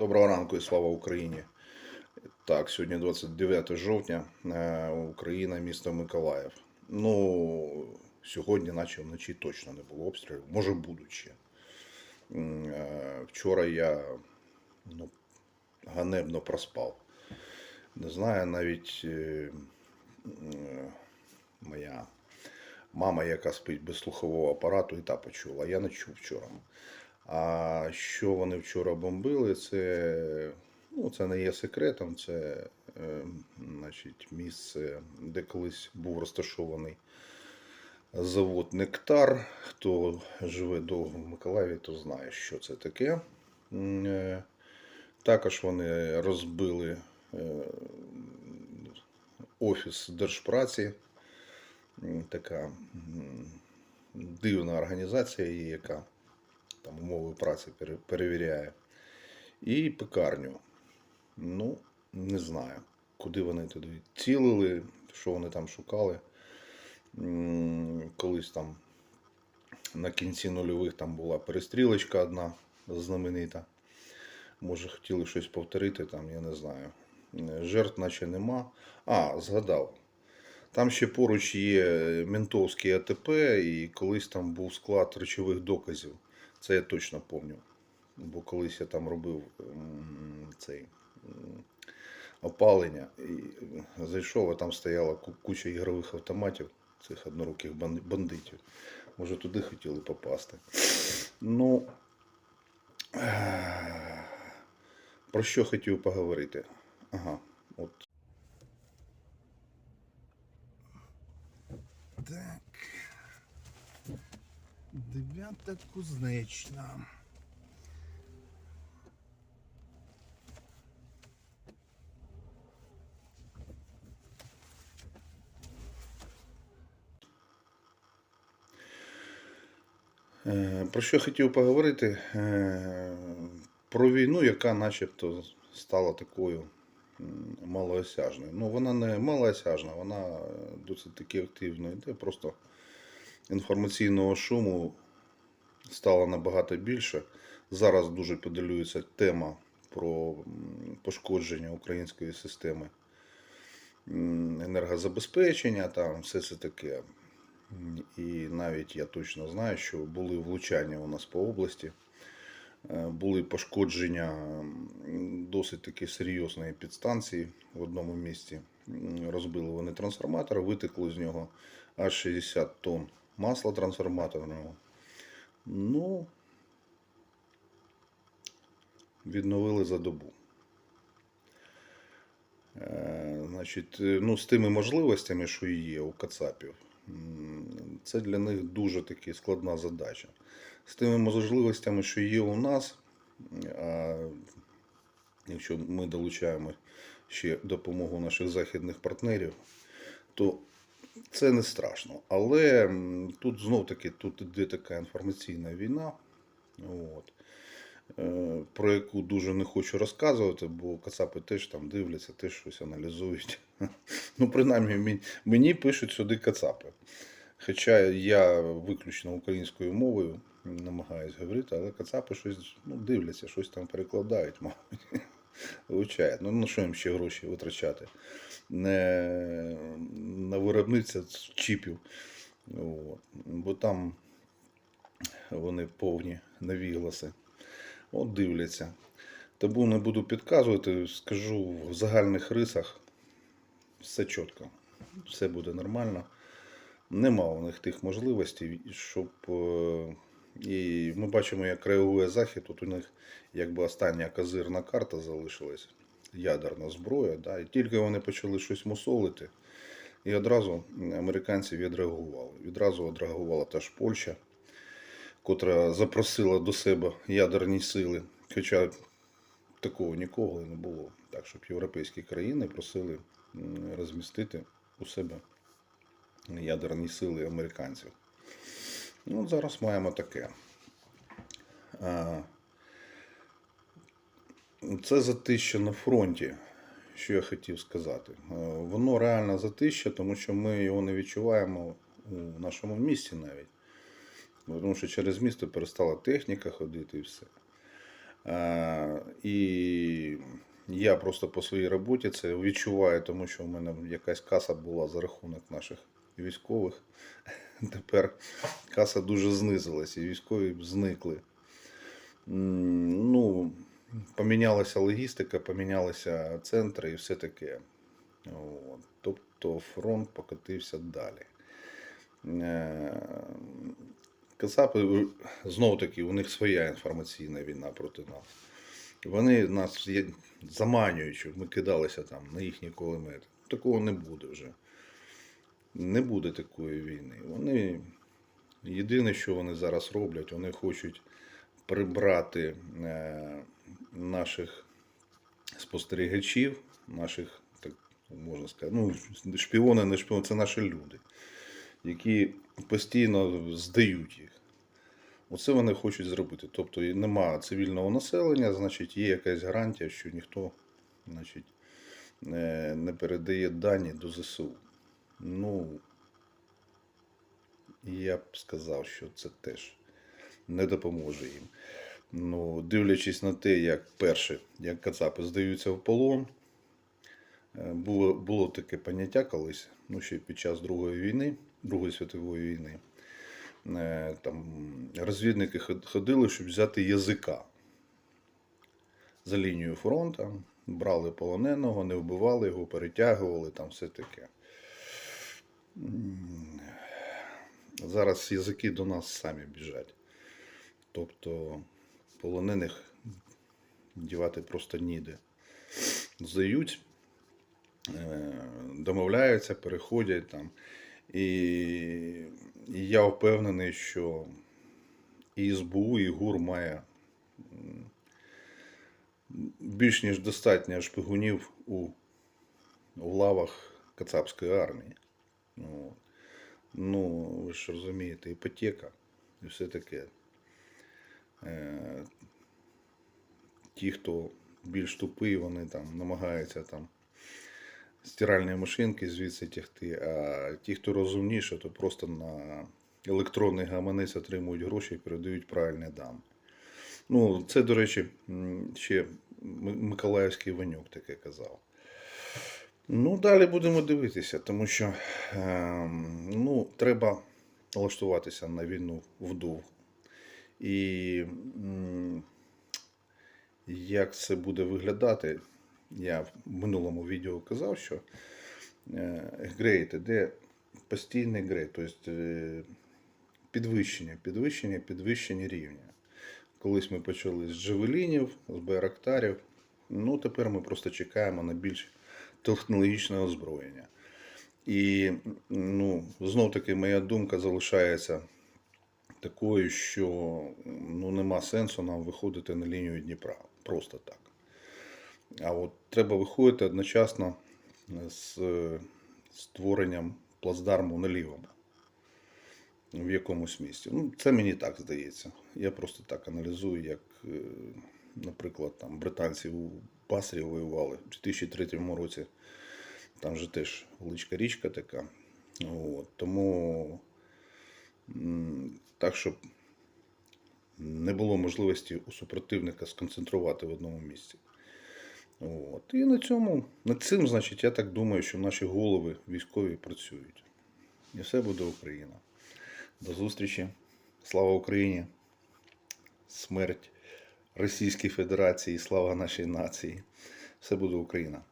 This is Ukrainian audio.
Доброго ранку і слава Україні. Так, сьогодні 29 жовтня, е, Україна, місто Миколаїв. Ну, сьогодні, наче вночі точно не було обстрілів, може будуть ще. Е, Вчора я ну, ганебно проспав. Не знаю, навіть е, моя мама, яка спить без слухового апарату, і та почула. Я не чув вчора. А що вони вчора бомбили, це, ну, це не є секретом, це е, значить, місце, де колись був розташований завод Нектар. Хто живе довго в Миколаєві, то знає, що це таке. Е, Також вони розбили е, офіс держпраці. Така дивна організація, яка там умови праці перевіряє. І пекарню. Ну, не знаю, куди вони туди цілили, що вони там шукали. Колись там на кінці нульових там була перестрілочка одна знаменита. Може, хотіли щось повторити там, я не знаю. Жертв наче нема. А, згадав. Там ще поруч є ментовський АТП, і колись там був склад речових доказів. Це я точно пам'ятаю. Бо колись я там робив цей опалення і зайшов, а там стояла куча ігрових автоматів, цих одноруких бандитів. Може, туди хотіли попасти. Ну, про що хотів поговорити? Ага, от Так. Дев'ята кузнечна. Е, Про що хотів поговорити? Е, Про війну, яка начебто стала такою малоосяжною. Ну, вона не малоосяжна, вона е, досить таки активно йде. Просто інформаційного шуму стало набагато більше. Зараз дуже подалюється тема про пошкодження української системи енергозабезпечення, там все це таке. І навіть я точно знаю, що були влучання у нас по області, Е, були пошкодження досить таки серйозної підстанції в одному місці. Розбили вони трансформатор, витекло з нього аж 60 тонн масла трансформаторного. Ну, відновили за добу. Е, Значить, е, ну, з тими можливостями, що є у Кацапів, це для них дуже таки складна задача. З тими можливостями, що є у нас, якщо ми долучаємо ще допомогу наших західних партнерів, то це не страшно. Але тут знов таки тут іде така інформаційна війна. От е, про яку дуже не хочу розказувати, бо кацапи теж там дивляться, теж щось аналізують. Ну, принаймні, мені, пишуть сюди кацапи. Хоча я виключно українською мовою намагаюсь говорити, але кацапи щось ну, дивляться, щось там перекладають, мабуть. Вивчають. Ну, на що їм ще гроші витрачати? Не на виробництво чіпів. От. Бо там вони повні навігласи. От дивляться. Тому не буду підказувати, скажу в загальних рисах все чітко, все буде нормально. Нема у них тих можливостей, щоб. І ми бачимо, як реагує Захід. Тут у них якби остання козирна карта залишилась, ядерна зброя. Да? І тільки вони почали щось мусолити, і одразу американці відреагували. Відразу відреагувала ж Польща котра запросила до себе ядерні сили. Хоча такого ніколи не було. Так, щоб європейські країни просили розмістити у себе ядерні сили американців. Ну, зараз маємо таке. Це затища на фронті, що я хотів сказати. Е, Воно реально затища, тому що ми його не відчуваємо у нашому місті навіть. Тому що через місто перестала техніка ходити і все. Е, І я просто по своїй роботі це відчуваю, тому що в мене якась каса була за рахунок наших військових. Тепер каса дуже знизилась, і військові зникли. Ну, помінялася логістика, помінялися центри і все таке. От. Тобто фронт покотився далі. Е, Кацапи, знов таки, у них своя інформаційна війна проти нас. Вони нас заманюють, щоб ми кидалися там на їхні кулемети. Такого не буде вже. Не буде такої війни. Вони єдине, що вони зараз роблять, вони хочуть прибрати е, наших спостерігачів, наших, так можна сказати, ну, шпіони, не шпіони, це наші люди, які постійно здають їх. Оце вони хочуть зробити. Тобто і нема цивільного населення, значить, є якась гарантія, що ніхто значить, не, не передає дані до ЗСУ. Ну, я б сказав, що це теж не допоможе їм. Ну, дивлячись на те, як перше, як кацапи здаються в полон, е, було, було таке поняття колись, ну ще під час Другої війни, Другої світової війни. Е, Там розвідники ходили, щоб взяти язика за лінією фронту, брали полоненого, не вбивали його, перетягували, там все таке. Зараз язики до нас самі біжать. Тобто полонених дівати просто ніде. Здають, е, домовляються, переходять там. І, і я впевнений, що і СБУ, і ГУР має більш ніж достатньо шпигунів у, у лавах Кацапської армії. Ну, ну, ви ж розумієте, іпотека і все таке. Е, ті, хто більш тупий, вони там намагаються там стиральні машинки звідси тягти, а ті, хто розумніше, то просто на електронний гаманець отримують гроші і передають правильні дані. Ну, це, до речі, ще Миколаївський Ванюк таке казав. Ну, далі будемо дивитися, тому що ем, ну, треба налаштуватися на війну вдовго. І як це буде виглядати, я в минулому відео казав, що грейд іде постійний грейд, тобто е, підвищення, підвищення, підвищення рівня. Колись ми почали з джевелінів, з байрактарів. Ну, тепер ми просто чекаємо на більш технологічне озброєння. І ну, знов таки моя думка залишається такою, що ну, нема сенсу нам виходити на лінію Дніпра. Просто так. А от треба виходити одночасно з створенням плацдарму на лівому. В якомусь місці. Ну, це мені так здається. Я просто так аналізую, як, е, наприклад, там британці Басрі воювали в 2003 році. Там же теж величка річка така. От, тому так, щоб не було можливості у супротивника сконцентрувати в одному місці. От. І на цьому, над цим, значить, я так думаю, що наші голови військові працюють. І все буде Україна. До зустрічі. Слава Україні! Смерть Російській Федерації, слава нашій нації. Все буде Україна.